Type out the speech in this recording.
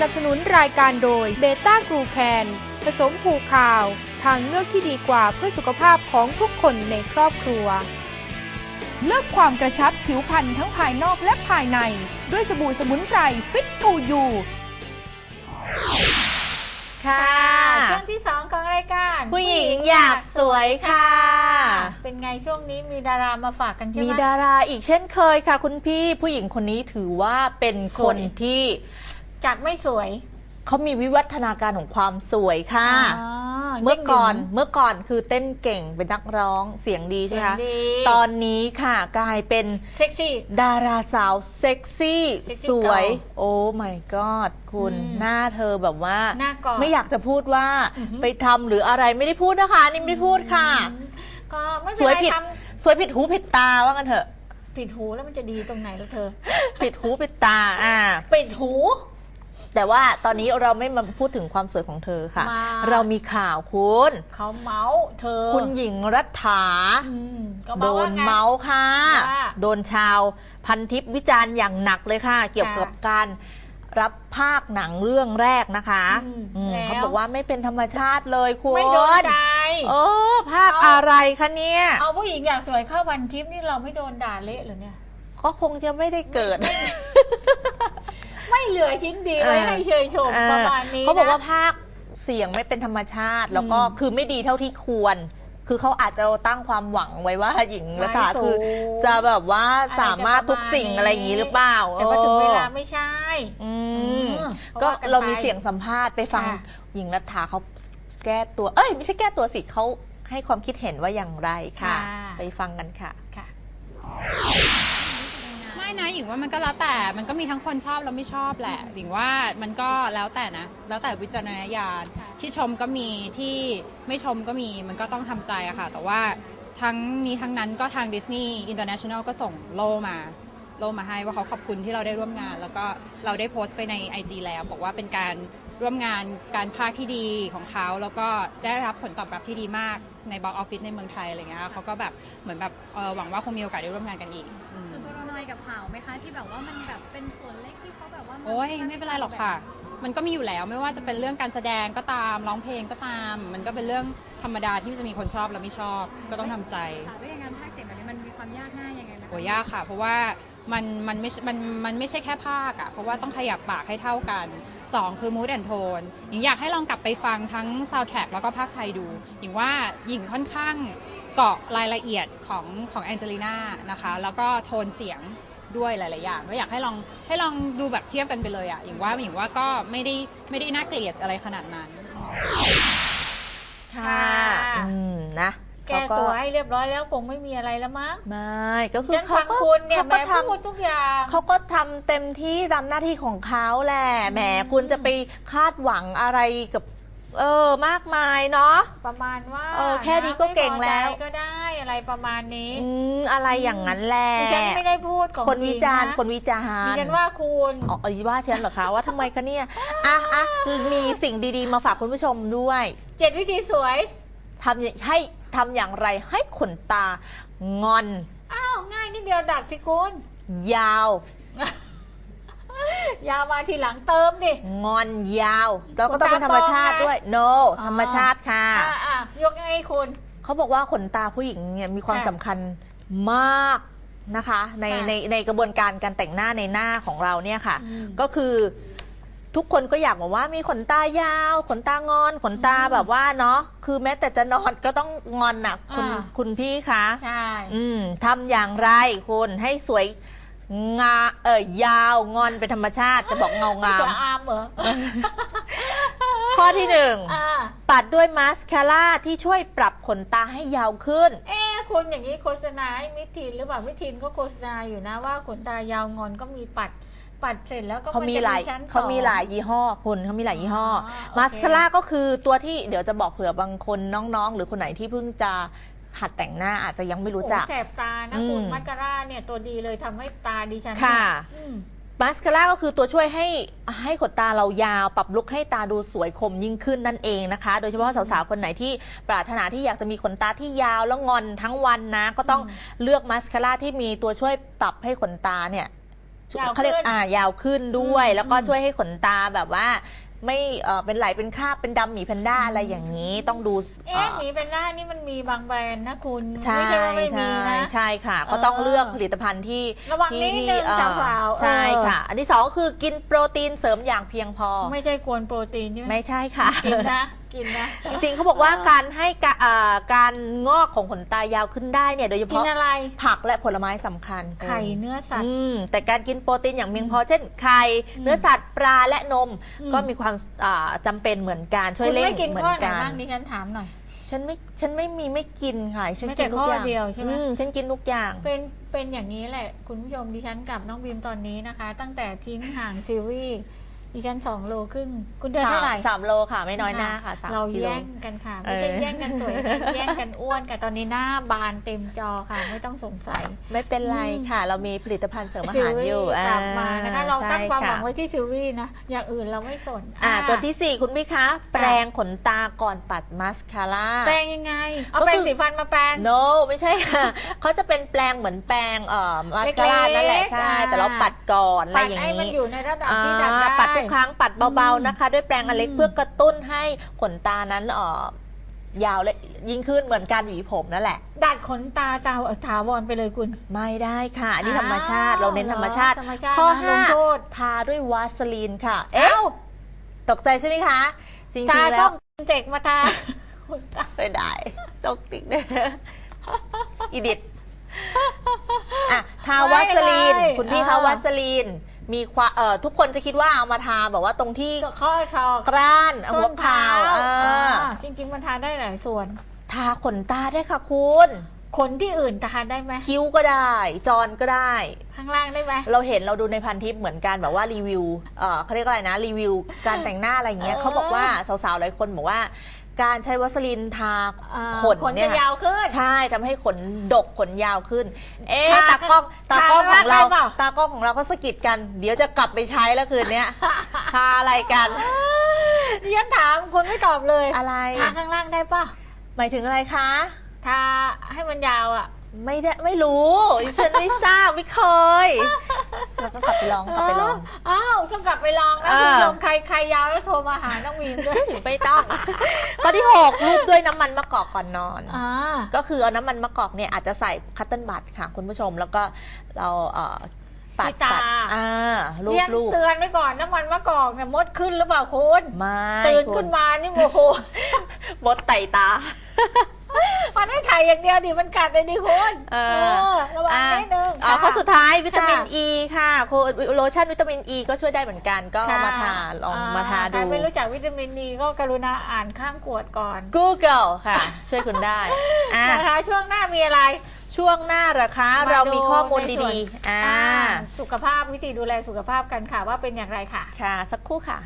นับสนุนรายการโดยเบต้ากรูแคนผสมผูข่าว ทางเลือกที่ดีกว่าเพื่อสุขภาพของทุกคนในครอบครัว เลือกความกระชับผิวพรรณทั้งภายนอกและภายใน ด้วยสบู่สมุนไพรฟิตทูยูค่ะช่วงที่สองของรายการ ผู้หญิงอยากสวยค่ะ เป็นไงช่วงนี้มีดารามาฝากกันใช่ไหมมีดาราอีกเช่นเคยค่ะ คุณพี่ผู้หญิงคนนี้ถือว่าเป็นสควยนที่ จากไม่สวยเขามีวิวัฒนาการของความสวยค่ะ อ๋อเมื่อก่อนเด้งดึงเมื่อก่อนคือเต้นเก่งเป็นนักร้องเสียงดีใช่ไหมคะเสียงดีตอนนี้ค่ะกลายเป็นเซ็กซี่ ดาราสาวเซ็กซี่เซ็กซี่สวย girl โอ้ my god คุณอืมหน้าเธอแบบว่า หน้ากอด ไม่อยากจะพูดว่าอือหือไปทำหรืออะไรไม่ได้พูดนะคะ นี่ไม่ได้พูดค่ะ ก็ไม่สเป็นวยไรผิด ทสวยผิดหูผิดตาว่ากันเถอะำปิดหูแล้วมันจะดีตรงไหนแล้วเธอ ผิดหูผิดตาอ่า ปิดหู แต่ว่าตอนนี้เราไม่มาพูดถึงความสวยของเธอค่ะ มา เรามีข่าวคุณ เขาเมาส์เธอคุณหญิงรัฐา อืมก็โดเมาส์ว่านไง เมาส์ค่ะว่าโดนชาวพันทิปวิจารณ์อย่างหนักเลยค่ะ เกี่ยวกับการรับภาคหนังเรื่องแรกนะคะอืมอืมแล้ว เขาบอกว่าไม่เป็นธรรมชาติเลยคุณไม่โดนใจ เออภาคอะไรคะเนี่ย เอาผู้หญิงอยากสวยเข้าวันทิพย์นี่เราไม่โดนด่าเละเหรอเนี่ย ก็คงจะไม่ได้เกิดไม่เห ลือชิ้นดีไว้ให้เชยชมประมาณนี้เขาบอกว่านะภาคเสียงไม่เป็นธรรมชาติ แล้วก็อืมคือไม่ดีเท่าที่ควร คือเขาอาจจะตั้งความหวังไว้ว่าหญิงรัฐาไม่สูงคือ จะแบบว่าอะไรสามารถทุกสิ่งจะประมาณอะไรอย่างนี้หรือเปล่าแต่พอถึงเวลาออไม่ใช่อืมอืมก็ว่ากันเรามีไปเสียงสัมภาษณ์ไปฟังค่ะหญิงรัฐาเขาแก้ตัว เอ้ยไม่ใช่แก้ตัวสิเขาให้ความคิดเห็นว่าอย่างไรค่ะ ไปฟังกันค่ะค่ะไม่ นะหญิงว่ามันก็แล้วแต่มันก็มีทั้งคนชอบและไม่ชอบแหละหญิงว่ามันก็แล้วแต่นะ แล้วแต่วิจารณญาณที่ชมก็มีที่ไม่ชมก็มีมันก็ต้องทำใจอะค่ะ แต่ว่าทั้งนี้ทั้งนั้นก็ทางดิสนีย์อินเตอร์เนชั่นแนลก็ส่งโล่มา โล่มาให้ว่าเขาขอบคุณที่เราได้ร่วมงาน แล้วก็เราได้โพสต์ไปใน IG แล้ว บอกว่าเป็นการ ร่วมงานการพากย์ที่ดีของเขา แล้วก็ได้รับผลตอบรับที่ดีมากในบ็อกออฟฟิศในเมืองไทยอะไรเงี้ยค่ะเขาก็แบบเหมือนแบบเอ่อหวังว่าคงมีโอกาสได้ร่วมงานกันอีกอืมส่วนตัวเรานอยกับข่าวไหมคะ ที่แบบว่ามันแบบเป็นส่วนเล็กที่เขาแบบว่าโอ้ยไม่เป็นไรหรอกค่ะ มันก็มีอยู่แล้วไม่ว่าจะเป็นเรื่องการแสดงก็ตามร้องเพลงก็ตาม มันก็เป็นเรื่องธรรมดาที่จะมีคนชอบและไม่ชอบก็ต้องทำใจ ค่ะด้วยงานภาคเจ็ดแบบนี้มันมีความยากง่ายยังไงไหมคะ โหยากค่ะ เพราะว่า มันมันไม่มันมันไม่ใช่แค่ภาคอะเพราะว่าต้องขยับปากให้เท่ากัน 2 คือ mood and tone หญิงอยากให้ลองกลับไปฟังทั้ง soundtrack แล้วก็ภาคไทยดูหญิงว่าหญิงค่อนข้างเกาะรายละเอียดของของแองเจลิน่านะคะ แล้วก็โทนเสียงด้วยหลาย ๆ อย่าง ก็อยากให้ลองให้ลองดูแบบเทียบกันไปเลยอะหญิงว่าหญิงว่าก็ไม่ได้ไม่ได้น่าเกลียดอะไรขนาดนั้น ค่ะ อืม นะ แก้ตัวให้เรียบร้อยแล้วคงไม่มีอะไรแล้วมั้งไม่ก็คือฉันเขาฟังก็คุณเนี่ยเขาแม่ก็ทพูดทุกอย่างำเขาก็ทำเต็มที่ตามหน้าที่ของเขาแหละแหมคุณจะไปคาดหวังอะไรกับเออมากมายเนาะประมาณว่าเออแค่นี้ก็เก่งแล้วไม่พอใจก็ได้อะไรประมาณนี้อืมอะไรอย่างนั้นแหละดิฉันไม่ได้พูดของคนวิจารณ์หญิงะคนวิจารดิณ์ฉันว่าคุณอ๋อเออว่าฉันเหรอคะว่าทำไมคะเนี่ยอะอะมีสิ่งดีๆมาฝากคุณผู้ชมด้วยเจ็ดวิธีสวย ทำอย่างให้ทำอย่างไรให้ขนตางอน อ้าวง่ายนิดเดียวดัดที่คุณ ยาว ยาวมาทีหลังเติมดิ งอนยาวแล้วก็ต้องเป็นธรรมชาติด้วย no อ๋อธรรมชาติค่ะอะ อะยกให้คุณ เขาบอกว่าขนตาผู้หญิงเนี่ยมีความค่ะสำคัญมากนะคะในค่ะในในกระบวนการการแต่งหน้าในหน้าของเราเนี่ยค่ะอืมก็คือ ทุกคนก็อยากบอกว่ามีขนตายาว ขนตางอน ขนตาแบบว่าเนาะคือแม้แต่จะนอนก็ต้องงอนน่ะคุณอ่า คุณพี่คะใช่ อืมทำอย่างไรคุณให้สวยงาเออยาวงอนเป็นธรรมชาติจะบอกเงางาสมวยอามเหรอข้อที่หนึ่งอ่าปัดด้วยมาสคาร่าที่ช่วยปรับขนตาให้ยาวขึ้น เอ๊ะคุณอย่างนี้โฆษณาให้มิทินหรือเปล่ามิทินก็โฆษณาอยู่นะว่าขนตายาวงอนก็มีปัด ปัดเสร็จแล้วก็เขานมีจะหลายชั้นสอง เขามีหลายยี่ห้อคุณเขามีหลายยี่ห้ออ๋อโอเคมาสคาร่าก็คือตัวที่เดี๋ยวจะบอกเผื่อบางคนน้องๆ หรือคนไหนที่เพิ่งจะหัดแต่งหน้าอาจจะยังไม่รู้จัก โอ้แสบตานะอืมคุณมัสคาร่าเนี่ยตัวดีเลยทำให้ตาดิฉันค่ะเนี่ยอืม มาสคาร่าก็คือตัวช่วยให้ให้ขนตาเรายาวปรับลุคให้ตาดูสวยคมยิ่งขึ้นนั่นเองนะคะ โดยเฉพาะสาวๆ คนไหนที่ปรารถนาที่อยากจะมีขนตาที่ยาวแล้วงอนทั้งวันนะ ก็ต้องอืมเลือกมาสคาร่าที่มีตัวช่วยปรับให้ขนตาเนี่ย ยาวเขาเรียกขึ้น อ่ายาวขึ้นด้วยอืมแล้วก็อืมช่วยให้ขนตาแบบว่า ไม่เอ่อเป็นไหลเป็นคราบเป็นดำหมีแพนด้าอะไรอย่างนี้ต้องดูเอ๊ะหมีเป็นหน้านี่มันมีบางแบรนด์นะคุณ ใช่ไม่ใช่ว่าไม่ใช่มีนะ ใช่ค่ะ ก็เออต้องเลือกผลิตภัณฑ์ที่ระวังที่นิดที่นึงเอ่อสาวๆใช่เออค่ะ อันที่สองก็คือกินโปรตีนเสริมอย่างเพียงพอ ไม่ใช่กวนโปรตีนใช่ไหมไม่ใช่ค่ะ กินนะ กินนะ จริงๆเขาบอกว่าการให้กะเอ่อการงอกของขนตายาวขึ้นได้เนี่ยโดยเฉกินพาะอะไร ผักและผลไม้สำคัญไข่เนื้อสัตว์ อืมแต่การกินโปรตีนอย่างเพียงพอเช่นไข่เนื้อสัตว์ปลาและนมอืม ก็มีความอ่าจำเป็นเหมือนกันช่วยคุณเร่งไม่กินเหมือข้อนไหนกันบ้างดิฉันถามหน่อย ฉันไม่ฉันไม่มีไม่กินค่ะฉันไม่กิแต่นทุกอย่างข้อเดียวใช่ไหม อืฉันกินทุกอย่าง เป็นเป็นอย่างนี้แหละ คุณผู้ชมดิฉันกับน้องบีมตอนนี้นะคะ ตั้งแต่ทิ้งห่างซีรีส์ ดิฉันสองโลครึ่งคุณเดินสาเท่ามไหร่สามโลค่ะไม่น้อยหน้าค่ะสามเรากิโลแย่งกันค่ะ ไม่ใช่เออแย่งกันสวยนะแย่งกันอ้วนกันตอนนี้หน้าบานเต็มจอค่ะ ไม่ต้องสงสัย ไม่เป็นไรอืมค่ะ เรามีผลิตภัณฑ์เสริมอาซีหารรีอยู่ส์กลับมานะคะเราตั้งความหวังใช่ะไว้ที่ซีรีส์นะอย่างอื่นเราไม่สนอ่าอะตัวที่ 4 คุณพี่คะแปรงขนตาก่อนปัดมาสคาร่าแปรงยังไงเอาก็คือแปรงสีฟันมาแปรง no ไม่ใช่ค่ะเขาจะเป็นแปรงเหมือนแปรงเอ่อมาสคาร่าเล็กๆนั่นแหละใช่อ่าแต่เราปัดก่อนอะไรปัดอย่างให้มันนี้อยู่ในระดับอ่าที่ดัดได้ปัดทุกครั้งปัดเบาอืมๆนะคะ ด้วยแปรงอันเล็กอืมเพื่อกระตุ้นให้ขนตานั้นเอ่อยาวและยิ่งขึ้นเหมือนการหวีผมนั่นแหละ ดัดขนตาตาถาวรไปเลยคุณ ไม่ได้ค่ะ อันนี้อ้าวธรรมชาติเราเน้นธรรมชาติธรรมชาติข้อนะห้าลงโทษทาด้วยวาสลีนค่ะ เอ๊ะตกใจใช่ไหมคะ จริงตาๆแล้ส้วมเจกมาทาขนตาไม่ได้จกติ๊กเนี่ยอีดิทอะทาวัสลีน คุณพี่คะวัสลีน มีความเอ่อทุกคนจะคิดว่าเอามาทาแบบว่าตรงที่ข้อศอกกร้านหัวเข่าส้นเอเท้ออ่าจริง ๆ มันทาได้หลายส่วน ทาขนตาได้ค่ะคุณขนที่อื่นทาได้ไหมคิ้วก็ได้ จอนก็ได้ ข้างล่างได้ไหมเราเห็นเราดูในพันทิปเหมือนกันแบบว่ารีวิวเออเขาเรียกอะไรนะรีวิว การแต่งหน้าอะไรเงี้ยเออเขาบอกว่าสาวๆหลายคนบอกว่า การใช้วัสลินทาอ่าขนขนเนี่จะยยาวขึ้น ใช่ทำให้ขนดกขนยาวขึ้น เอ๊ะทาตากล้องตากล้องทาของเราได้เปล่า ตากล้องของเราก็สะกิดกัน เดี๋ยวจะกลับไปใช้แล้วคืนเนี้ยทาอะไรกันดิฉันถามคุณไม่ตอบเลยอะไร ทาข้างล่างได้ปะหมายถึงอะไรคะ ทา ให้มันยาวอะ ไม่ได้ไม่รู้ดิฉันไม่ทราบไม่เคยเราต้องกลับไปลองกลับไปลอง อ้าวต้องกลับไปลองนะเออคุณผู้ชมใครใครยาวแล้วโทรมาหาน้องมีนด้วย ไม่ต้องข้อที่6รูปด้วยน้ำมันมะกอกก่อนนอน อ่า ก็คือเอาน้ำมันมะกอกเนี่ยอาจจะใส่คัตเติ้ลบัตค่ะคุณผู้ชมแล้วก็เราเอ่อปัดที่ตา ปัดอ่ารูเรีปยนรูปเตือนไว้ก่อนน้ำมันมะกอกเนี่ยมดขึ้นหรือเปล่าคุณ ไม่ตื่นคุขึ้ณนมานี่โมโห มดไต่ตา มันไม่ถ่ายอย่างเดียวดิมันกัดเลยดิคุณเออ ระวังอะนิดนึงอ่าข้อสุดท้ายวิตามินค่ะอ e ีค่ะโคโลชั่นวิตามินอ e ีก็ช่วยได้เหมือนกันก็เอามาทาลองมาทาดูใครไม่รู้จักวิตามินนีก็กรุณาอ่านข้างขวดก่อน Google ค่ะ ช่วยคุณได้อะนะคะช่วงหน้ามีอะไรช่วงหน้าเหรอคะเรามีข้อมูลดีๆอ่าอ่าสุขภาพวิธีดูแลสุขภาพกันค่ะว่าเป็นอย่างไรค่ะ ค่ะ สักครู่ค่ะ